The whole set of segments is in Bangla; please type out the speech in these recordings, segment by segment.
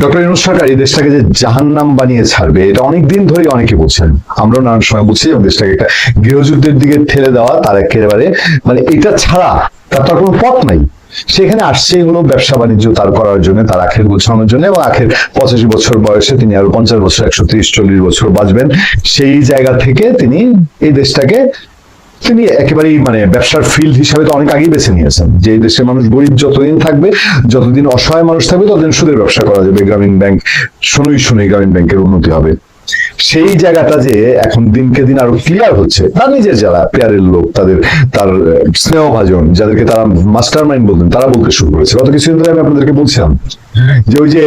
ডক্টর ইউনুস সরকার এই দেশটাকে যে জাহান্নাম বানিয়ে ছাড়বে, এটা অনেক দিন ধরেই অনেকে বলছেন। আমরাও নানান সময় বলছি এবং দেশটাকে একটা গৃহযুদ্ধের দিকে ঠেলে দেওয়া তার একেবারে মানে এটা ছাড়া তার তো কোনো পথ নাই। সেখানে আসছে হলো ব্যবসা বাণিজ্য তার করার জন্য, তার আখের গোছানোর জন্য এবং আখের পঁচাশি বছর বয়সে তিনি আরও পঞ্চাশ বছর, একশো তিরিশ, চল্লিশ বছর বাঁচবেন। সেই জায়গা থেকে তিনি এই দেশটাকে তিনি একেবারেই মানে ব্যবসার ফিল্ড হিসাবে তো অনেক আগেই বেছে নিয়েছেন। যে দেশের মানুষ গরিব যতদিন থাকবে, যতদিন অসহায় মানুষ থাকবে, ততদিন সুদের ব্যবসা করা যাবে। গ্রামীণ ব্যাংক শুনেই শুনেই গ্রামীণ ব্যাংকের উন্নতি হবে। সেই জায়গাটা যে এখন দিনকে দিন আরও ক্লিয়ার হচ্ছে তার নিজের যারা পেয়ারের লোক তাদের তার আহ, স্নেহভাজন যাদেরকে তারা মাস্টার মাইন্ড বলতেন তারা বলতে শুরু করেছে। গত কিছুদিন ধরে আমি আপনাদেরকে বলছিলাম যে ওই যে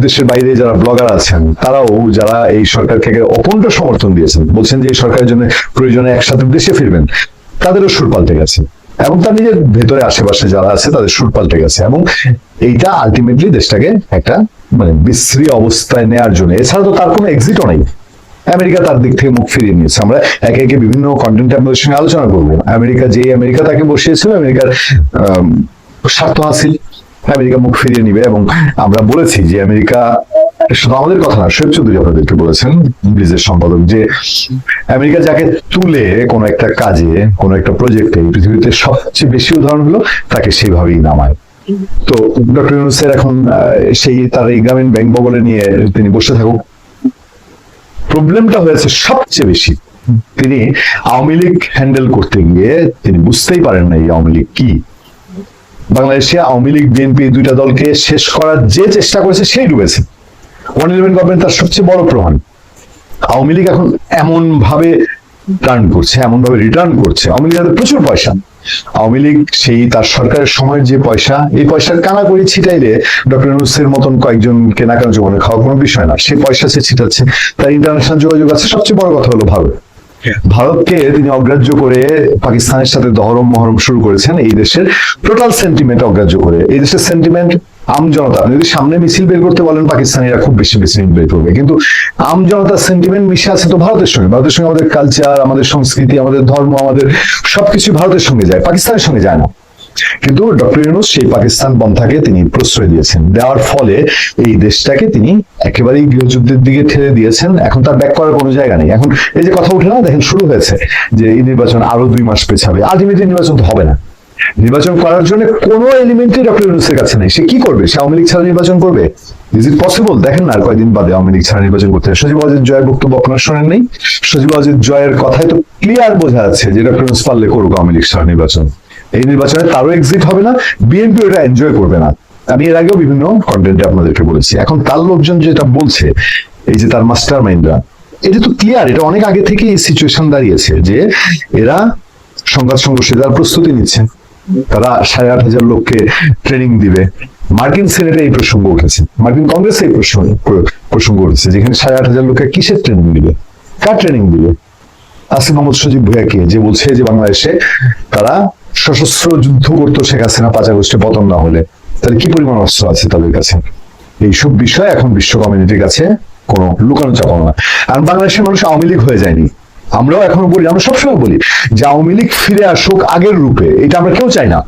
দেশের বাইরে যারা ব্লগার আছেন তারাও যারা এই সরকারকে অপণ্ড সমর্থন দিয়েছেন বলছেন যে এই সরকারের জন্য প্রয়োজনে একসাথে দেশে ফিরবেন তাদেরও সুর পাল্টে গেছে। এবং তার নিজের ভেতরে আশেপাশে যারা আছে তাদের সুর পাল্টে গেছে। এবং এইটা আলটিমেটলি দেশটাকে একটা মানে বিশ্রী অবস্থায় নেওয়ার জন্য। এছাড়া তো তার কোনো এক্সিটও নেই। আমেরিকা তার দিক থেকে মুখ ফিরিয়ে নিয়েছে। আমরা একে একে বিভিন্ন কন্টেন্ট আপনাদের সঙ্গে আলোচনা করব। আমেরিকা যে আমেরিকা তাকে বসিয়েছিল আমেরিকার আম, স্বার্থ হাসিল। আমেরিকা মুখ ফিরিয়ে নিবে এবং আমরা বলেছি যে আমেরিকা শুধু আমাদের কথা না, শোয়েব চৌধুরী আপনাদেরকে বলেছেন ব্রিজের সম্পাদক, যে আমেরিকা যাকে তুলে কোনো একটা কাজে, কোনো একটা প্রজেক্টে পৃথিবীতে সবচেয়ে বেশি উদাহরণ হলো, তাকে সেইভাবেই নামায়। তো ডক্টর ইউনুসের এখন সেই তার এই গ্রামীণ ব্যাংক বগলে নিয়ে তিনি বসে থাকুক। প্রবলেমটা হয়েছে সবচেয়ে বেশি। তিনি আওয়ামী লীগ হ্যান্ডেল করতে গিয়ে তিনি বুঝতেই পারেন না এই আওয়ামী লীগ কি। বাংলাদেশে আওয়ামী লীগ বিএনপি দুইটা দলকে শেষ করার যে চেষ্টা করেছে, সেই ডুবেছে। ওয়ান ইলেভেন গভর্নমেন্ট তার সবচেয়ে বড় প্রমাণ। আওয়ামী লীগ এখন এমন ভাবে করছে এমন ভাবে রিটার্ন করছে। আওয়ামী হাতে প্রচুর পয়সা। আওয়ামী লীগ সেই তার সরকারের সময়ের যে পয়সা এই পয়সার কানা করে ছিটাইলে ডক্টর ইউনুসের মতন কয়েকজন কেনাকাটা জমানো খাওয়া কোনো বিষয় না। সেই পয়সা সে ছিটাচ্ছে। তার ইন্টারন্যাশনাল যোগাযোগ আছে। সবচেয়ে বড় কথা হলো ভারত। ভারতকে তিনি অগ্রাহ্য করে পাকিস্তানের সাথে দহরম মহরম শুরু করেছেন এই দেশের টোটাল সেন্টিমেন্ট অগ্রাহ্য করে। এই দেশের সেন্টিমেন্ট আম জনতা যদি সামনে মিছিল বের করতে বলেন, পাকিস্তানিরা খুব বেশি মিছিল বের করবে। কিন্তু আম জনতার সেন্টিমেন্ট মিশে আছে তো ভারতের সঙ্গে। ভারতের সঙ্গে আমাদের কালচার আমাদের সংস্কৃতি, আমাদের ধর্ম, আমাদের সবকিছু ভারতের সঙ্গে যায়, পাকিস্তানের সঙ্গে যায় না। কিন্তু ডক্টর ইউনুস সেই পাকিস্তান পন্থাকে তিনি প্রশ্রয় দিয়েছেন। দেওয়ার ফলে এই দেশটাকে তিনি একেবারেই গৃহযুদ্ধের দিকে ঠেলে দিয়েছেন। এখন তার ব্যাক করার কোনো জায়গা নেই। এখন এই যে কথা উঠে না, দেখেন শুরু হয়েছে যে এই নির্বাচন আরও দুই মাস পেছাবে। আলটিমেটলি নির্বাচন তো হবে না। নির্বাচন করার জন্য কোনো এলিমেন্টই ডক্টর ইউনুসের কাছে নেই। সে কি করবে? সে আওয়ামী লীগ ছাড়া নির্বাচন করবে? ইজ ইট পসিবল দেখেন না আর কয়েকদিন বাদে আওয়ামী লীগ ছাড়া নির্বাচন করতে সজীব ওয়াজেদ জয়ের বক্তব্য আপনার শোনেন নেই। সজীব ওয়াজেদ জয়ের কথায় তো ক্লিয়ার বোঝা যাচ্ছে যে ডক্টর ইউনুস পারলে করুক আওয়ামী লীগ ছাড়া নির্বাচন। এই নির্বাচনে তারও এক্সিট হবে না বিএনপি ওটা এনজয় করবে না। আমি এর আগেও বিভিন্ন কন্টেন্টে আপনাদেরকে বলেছি। এখন তার লোকজন যেটা বলছে, এই যে তার মাস্টার মাইন্ডরা এটা তো ক্লিয়ার এটা অনেক আগে থেকে এই সিচুয়েশন দাঁড়িয়েছে যে এরা সংঘাত সংঘর্ষে যার প্রস্তুতি নিচ্ছে। তারা সাড়ে আট হাজার লোককে ট্রেনিং দিবে। মার্কিন সেনেটে এই প্রসঙ্গ উঠেছে। মার্কিন কংগ্রেসে এই প্রসঙ্গ প্রসঙ্গ উঠেছে, যেখানে সাড়ে আট হাজার লোককে কিসের ট্রেনিং দিবে? কার ট্রেনিং দিবে? আসিফ মোহাম্মদ সজীব ভুয়াকে যে বলছে যে বাংলাদেশে তারা সশস্ত্র যুদ্ধ করতো শেখ হাসিনা পাচা গোষ্ঠী পতন না হলে। তাহলে কি পরিমাণ অস্ত্র আছে তাদের কাছে? এইসব বিষয় এখন বিশ্ব কমিউনিটির কাছে কোনো লুকানো চাপানো না। আর বাংলাদেশের মানুষ আওয়ামী লীগ হয়ে যায়নি। আমরাও এখনও বলি, আমরা সবসময় বলি যে আওয়ামী লীগ ফিরে আসুক আগের রূপে, এটা আমরা কেউ চাই না।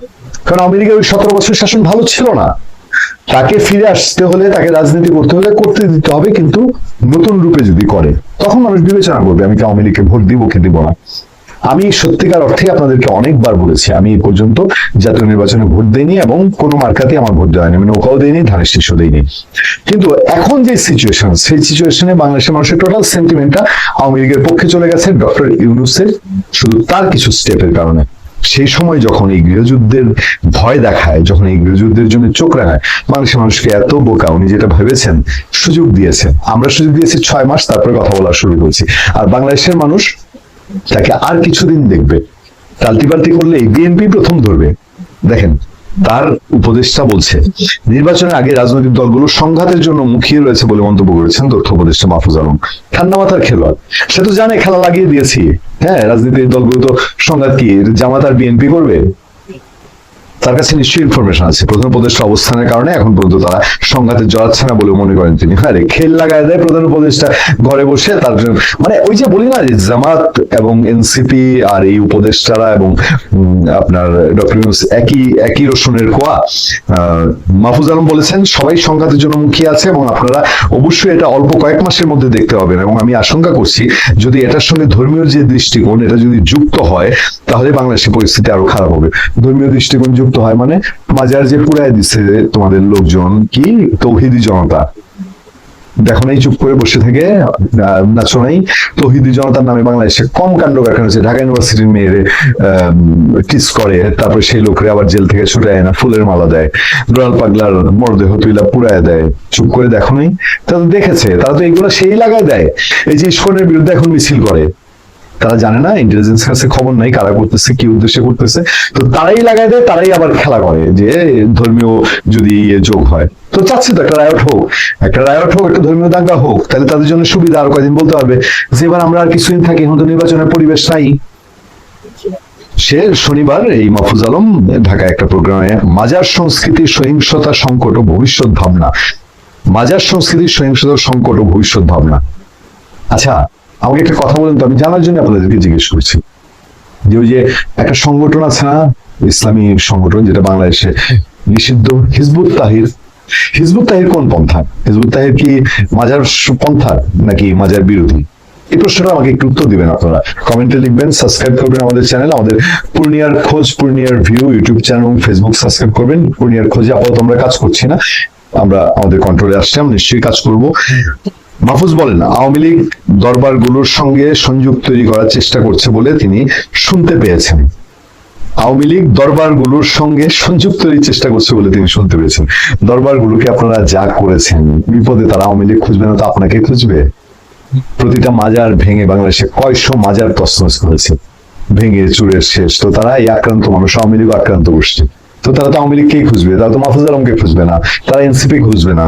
কারণ আওয়ামী লীগের ওই সতেরো বছর শাসন ভালো ছিল না। তাকে ফিরে আসতে হলে, তাকে রাজনীতি করতে হলে করতে দিতে হবে, কিন্তু নতুন রূপে যদি করে, তখন মানুষ বিবেচনা করবে, আমি কি আওয়ামী লীগকে ভোট দিব কি দিব না। আমি সত্যিকার অর্থে আপনাদেরকে অনেকবার বলেছি, আমি এই পর্যন্ত জাতীয় নির্বাচনে ভোট দেইনি এবং কোনো মার্কাতে আমার ভোট দেওয়া হয়নি, আমি নৌকাও দেইনি, ধানের শীর্ষও দেইনি। কিন্তু এখন যে সিচুয়েশন সেই সিচুয়েশনে বাংলাদেশের মানুষের টোটাল সেন্টিমেন্টটা আওয়ামী লীগের পক্ষে চলে গেছে, ডক্টর ইউনুসের শুধু তার কিছু স্টেপের কারণে। সেই সময় যখন এই গৃহযুদ্ধের ভয় দেখায়, যখন এই গৃহযুদ্ধের জন্য চোখ রাখায়, বাংলাদেশের মানুষকে এত বোকা, উনি যেটা ভেবেছেন, সুযোগ দিয়েছেন। আমরা সুযোগ দিয়েছি ছয় মাস, তারপরে কথা বলা শুরু করছি। আর বাংলাদেশের মানুষ তাকে আর কিছুদিন দেখবে। তালতি পাল্টি করলে বিএনপি প্রথম ধরবে। দেখেন, তার উপদেষ্টা বলছে, নির্বাচনের আগে রাজনৈতিক দলগুলো সংঘাতের জন্য মুখিয়ে রয়েছে বলে মন্তব্য করেছেন তথ্য উপদেষ্টা মাহফুজ আলম। ঠান্ডা মাথার খেলোয়াড়। সে তো জানে খেলা লাগিয়ে দিয়েছি। হ্যাঁ রাজনীতির দলগুলো তো সংঘাত কি? জামাত আর বিএনপি করবে? তার কাছে নিশ্চয়ই ইনফরমেশন আছে। প্রধান উপদেষ্টা অবস্থানের কারণে, এখন পর্যন্ত তারা সংঘাতে জড়াচ্ছে না বলে মনে করেন তিনি। আরে খেল লাগায় দেয় প্রধান উপদেষ্টা ঘরে বসে, তার জন্য মানে ওই যে বলি না যে জামাত এবং এনসিপি আর এই উপদেষ্টারা এবং আপনার ডক্টর একই একই রসুনের কোয়া মাহফুজ আলম বলেছেন, সবাই সংঘাতের জন্য মুখিয়ে আছে এবং আপনারা অবশ্যই এটা অল্প কয়েক মাসের মধ্যে দেখতে পাবেন। এবং আমি আশঙ্কা করছি, যদি এটার সঙ্গে ধর্মীয় যে দৃষ্টিকোণ, এটা যদি যুক্ত হয়, তাহলে বাংলাদেশের পরিস্থিতি আরও খারাপ হবে। ধর্মীয় দৃষ্টিকোণ যুক্ত হয় মানে মাজার যে পুরাই দিচ্ছে তোমাদের লোকজন, কি? তৌহিদি জনতা। দেখো নাই, চুপ করে বসে থেকে নাচো নাই তৌহিদি জনতার নামে বাংলাদেশে কম কাণ্ড কারখানা হচ্ছে ঢাকা ইউনিভার্সিটির মেয়েরে কিস করে, তারপরে সেই লোকরে আবার জেল থেকে ছুটে আয় না ফুলের মালা দেয়। দোয়াল পাগলার মরদেহ তুইলা পুরায় দেয়। চুপ করে দেখো নাই। তারা দেখেছে, তারা তো এইগুলো সেই লাগায় দেয়। এই যে ইস্কনের বিরুদ্ধে এখন মিছিল করে। তারা জানে না ইন্টেলিজেন্স কাছে খবর নাই, কারা করতেছে, কি উদ্দেশ্যে করতেছে। তো তারাই লাগাই দেয়, তারাই আবার খেলা করে যে, ধর্মীয় যদি ইয়ে যোগ হয়। তো চাচ্ছে তো একটা রায়ট হোক, একটা রায়ট হোক, একটা ধর্মীয় দাঙ্গা হোক, তাহলে তাদের জন্য সুবিধা আর কয়দিন বলতে পারবে। যে এবার আমরা আর কিছুদিন থাকি, এখন তো নির্বাচনের পরিবেশ নাই। সে শনিবার এই মাহফুজ আলম ঢাকায় একটা প্রোগ্রামে, মাজার সংস্কৃতির সহিংসতা সংকট ও ভবিষ্যৎ ভাবনা। মাজার সংস্কৃতির সহিংসতা সংকট ও ভবিষ্যৎ ভাবনা। আচ্ছা আমাকে একটা কথা বলেন তো, আমি জানার জন্য আপনাদেরকে জিজ্ঞেস করছি। যে ওই যে একটা সংগঠন আছে না, ইসলামী সংগঠন, যেটা বাংলাদেশে নিষিদ্ধ, হিজবুত তাহির। হিজবুত তাহির কোন পন্থা? হিজবুত তাহির কি মাজার পন্থা নাকি মাজার বিরোধী? এই প্রশ্নটা আমাকে একটু উত্তর দিবেন আপনারা। কমেন্টে লিখবেন, সাবস্ক্রাইব করবেন আমাদের চ্যানেল, আমাদের পূর্ণিয়ার খোঁজ, পূর্ণিয়ার ভিউ, ইউটিউব চ্যানেল এবং ফেসবুক সাবস্ক্রাইব করবেন। পূর্ণিয়ার খোঁজে আপাতত আমরা কাজ করছি না। আমরা আমাদের কন্ট্রোলে আসছি, আমরা নিশ্চয়ই কাজ করব। মাহফুজ বলেন, আওয়ামী লীগ দরবারগুলোর সঙ্গে সংযোগ তৈরি করার চেষ্টা করছে বলে তিনি শুনতে পেয়েছেন। আওয়ামী লীগ দরবারগুলোর সঙ্গে সংযোগ তৈরির চেষ্টা করছে বলে তিনি শুনতে পেয়েছেন। দরবারগুলোকে আপনারা যা করেছেন, বিপদে তারা আওয়ামী লীগ খুঁজবে না, তো আপনাকে খুঁজবে। প্রতিটা মাজার ভেঙে বাংলাদেশে কয়শো মাজার তসনস করেছে ভেঙে চুরে শেষ। তো তারা এই আক্রান্ত মানুষ, আওয়ামী লীগ আক্রান্ত করছে তো তারা তো আওয়ামী লীগকেই খুঁজবে, তারা তো মাহফুজ আলমকে খুঁজবে না, তারা এনসিপি খুঁজবে না।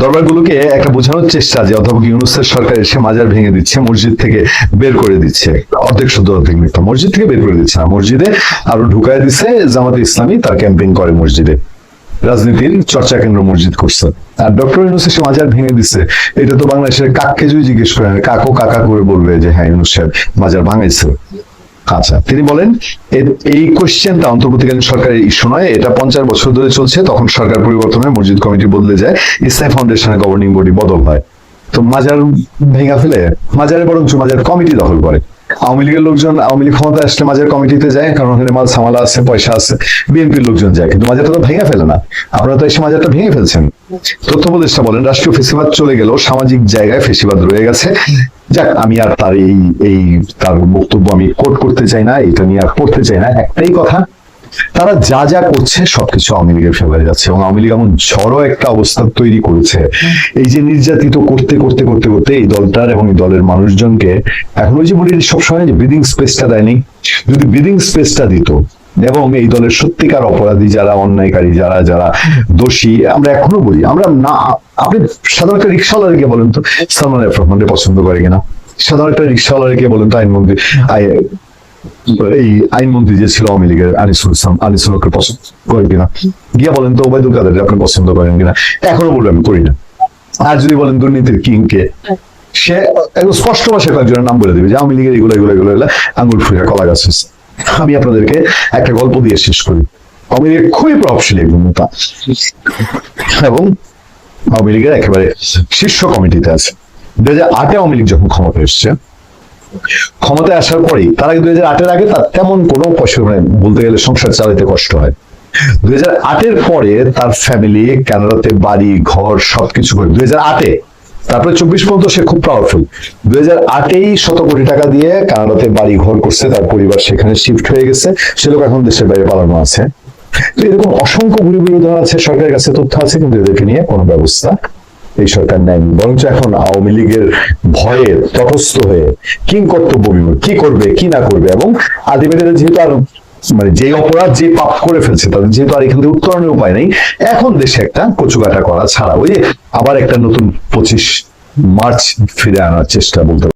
দরবারগুলোকে একটা বোঝানোর চেষ্টা যে অধ্যাপক ইউনুসের সরকার এসে মাজার ভেঙে দিচ্ছে, মসজিদ থেকে বের করে দিচ্ছে। অর্ধেক শুদ্ধ, অর্ধেক মিথ্যা। মসজিদ থেকে বের করে দিচ্ছে না। মসজিদে আরও ঢুকায় দিচ্ছে জামাতে ইসলামী, তার ক্যাম্পেইন করে মসজিদে। রাজনীতির চর্চা কেন্দ্র মসজিদ করছে। আর ডক্টর ইউনুস এসে মাজার ভেঙে দিচ্ছে এটা তো বাংলাদেশের কাককে যদি জিজ্ঞেস করেন কাকও কাকা করে বলবে যে হ্যাঁ ইউনুস সাহেব মাজার ভাঙাইছে আচ্ছা তিনি বলেন, এর এই কোশ্চেনটা অন্তর্বর্তীকালীন সরকারের ইস্যু নয়, এটা পঞ্চাশ বছর ধরে চলছে, তখন সরকার পরিবর্তন মসজিদ কমিটি বদলে যায়, ইসলাম ফাউন্ডেশনের গভর্নিং বডি বদল হয়। তো মাজার ভেঙা ফেলে, মাজারে বরঞ্চ মাজার কমিটি দখল করে। আওয়ামী লীগের লোকজন, আওয়ামী লীগ ক্ষমতা আসলে মাঝের কমিটিতে যায়, কারণ ওখানে মাল, সামালা আছে, পয়সা আছে, বিএনপির লোকজন যায়, কিন্তু মাঝেটা তো ভেঙে ফেলে না। আপনারা তো এসে মাঝেটা ভেঙে ফেলছেন। তথ্য উপদেষ্টা বলেন, রাষ্ট্রীয় ফেসিবাদ চলে গেলেও সামাজিক জায়গায় ফেসিবাদ রয়ে গেছে। যাক, আমি আর তার এই এই, তার বক্তব্য আমি কোট করতে চাই না, এটা নিয়ে আর পড়তে চাই না, একটাই কথা তারা যা যা করছে সবকিছু আওয়ামী লীগের ফেভারে যাচ্ছে এবং আওয়ামী লীগ এমন ঝড়ো একটা অবস্থা তৈরি করেছে। এই যে নির্যাতিত করতে করতে করতে করতে এই দলটার এবং এই দলের মানুষজনকে এখন ওই যে বলি সবসময় যে ব্রিদিং স্পেসটা দেয়নি, যদি ব্রিদিং স্পেসটা দিত এবং এই দলের সত্যিকার অপরাধী যারা, অন্যায়কারী যারা যারা দোষী, আমরা এখনও বলি, আমরা না, আপনি সাধারণ একটা রিক্সাওয়ালাকে বলেন তো, সালমান রহমানকে পছন্দ করে কিনা? সাধারণ একটা রিক্সাওয়ালাকে বলেন তো আইনমন্ত্রী, আই- যে ছিল আওয়ামী লীগের আনিসুল ইসলাম আনিসুল পছন্দ কিনা? বলেন তো ওবায়দুল কাদের আপনি পছন্দ করেন কিনা? এখনও বলবেন আমি করি না। আর যদি বলেন দুর্নীতির কিংকে সে একদম স্পষ্ট ভাষায় কয়েকজনের নাম বলে দিবে যে আওয়ামী লীগের এগুলো এগুলো এগুলো আঙুল ফুলে কলা গাছ। আমি আপনাদেরকে একটা গল্প দিয়ে শেষ করি। আওয়ামী লীগের খুবই প্রভাবশালী একজন নেতা। এবং আওয়ামী লীগের একেবারে শীর্ষ কমিটিতে আছে। দু হাজার আটে আওয়ামী লীগ যখন ক্ষমতা এসছে ক্ষমতায় আসার পরেই, তার দুই হাজার আটের আগে তার তেমন কোনো পয়সা মানে বলতে গেলে সংসার চালাতে কষ্ট হয়। দুই হাজার আটের পরে তার ফ্যামিলি কানাডাতে বাড়ি, ঘর, সবকিছু করে। দুই হাজার আটে, তারপরে চব্বিশ পর্যন্ত সে খুব পাওয়ারফুল দুই হাজার আটেই শত কোটি টাকা দিয়ে কানাডাতে বাড়ি, ঘর করছে, তার পরিবার সেখানে শিফট হয়ে গেছে। সে লোক এখন দেশের বাইরে পালানো আছে। তো এরকম অসংখ্য ঘুরে ঘুরে আছে, সরকারের কাছে তথ্য আছে, কিন্তু এদেরকে নিয়ে কোনো ব্যবস্থা এই সরকার নেয়নি। বরঞ্চ এখন আওয়ামী লীগের ভয়ে তটস্থ হয়ে কিং কর্তব্য কি করবে, কি না করবে? এবং আলটিমেটলি যেহেতু আর মানে যে অপরাধ যে পাপ করে ফেলছে, তাদের যেহেতু আর এখান থেকে উত্তরণের উপায় নেই, এখন দেশে একটা কচুকাটা করা ছাড়া, ওই আবার একটা নতুন পঁচিশ মার্চ ফিরে আনার চেষ্টা বলতে